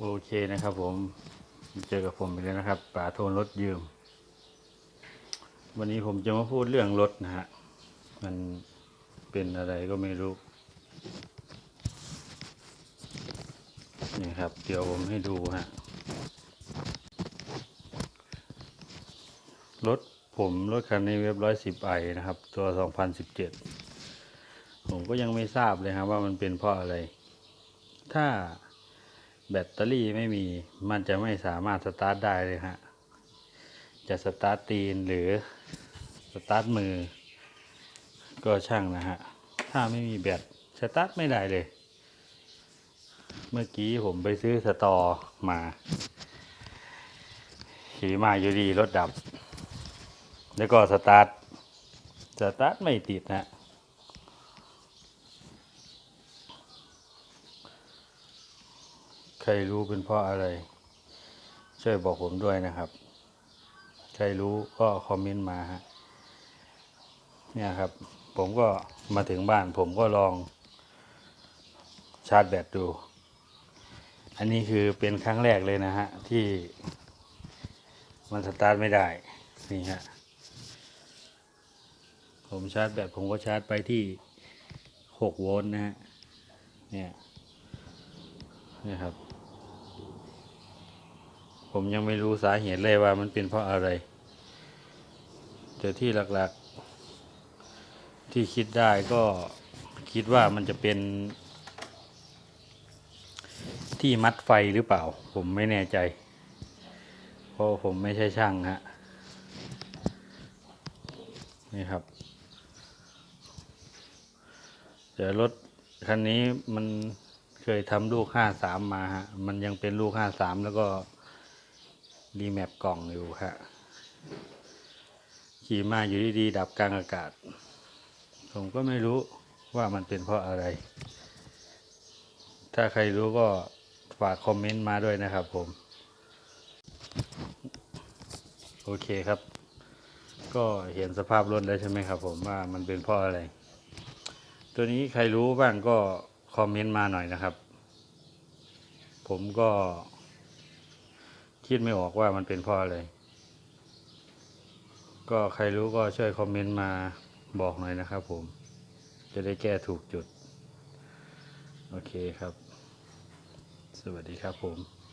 โอเคนะครับผมเจอกับผมอีกแล้วนะครับป๋าโทนรถยืม วันนี้ผมจะมาพูดเรื่องรถนะฮะ มันเป็นอะไรก็ไม่รู้ นี่ครับ เดี๋ยวผมให้ดูฮะ รถผมรถคันนี้เว็บร้อยสิบไอนะครับ ตัวสองพันสิบเจ็ดผมก็ยังไม่ทราบเลยครับว่ามันเป็นเพราะอะไร ถ้า แบตเตอรี่ไม่มีมันจะไม่สามารถสตาร์ทได้เลยฮะ จะสตาร์ทตีนหรือสตาร์ทมือ ก็ช่างนะฮะ ถ้าไม่มีแบตสตาร์ทไม่ได้เลย เมื่อกี้ผมไปซื้อสตอมา ขี่มาอยู่ดีรถดับ แล้วก็สตาร์ทสตาร์ทไม่ติดนะ ใครรู้เป็นเพราะอะไร ช่วยบอกผมด้วยนะครับ ใครรู้ก็คอมเมนต์มาฮะเนี่ยครับ ผมก็มาถึงบ้าน ผมก็ลองชาร์จแบตดู อันนี้คือเป็นครั้งแรกเลยนะฮะ ที่มันสตาร์ทไม่ได้ นี่ฮะ ผมชาร์จแบตผมก็ชาร์จไปที่หกโวลต์นะฮะ เนี่ยนี่ยครับ ผมยังไม่รู้สาเหตุเลยว่ามันเป็นเพราะอะไร แต่ที่หลักๆ ที่คิดได้ก็คิดว่ามันจะเป็น ที่มัดไฟหรือเปล่า ผมไม่แน่ใจ เพราะผมไม่ใช่ช่างฮะนี่ครับแต่รถคันนี้มันเคยทำลูกห้าสามมาฮะ มันยังเป็นลูกห้าสามแล้วก็ รีแมปกล่องอยู่ฮะขี่มาอยู่ดีๆดับกลางอากาศ ผมก็ไม่รู้ว่ามันเป็นเพราะอะไร ถ้าใครรู้ก็ฝากคอมเมนต์มาด้วยนะครับผม โอเคครับ ก็เห็นสภาพรถแล้วใช่ไหมครับผมว่ามันเป็นเพราะอะไร ตัวนี้ใครรู้บ้างก็คอมเมนต์มาหน่อยนะครับ ผมก็ คิดไม่ออกว่ามันเป็นเพราะอะไร ก็ใครรู้ก็ช่วยคอมเมนต์มาบอกหน่อยนะครับผม จะได้แก้ถูกจุด โอเคครับ สวัสดีครับผม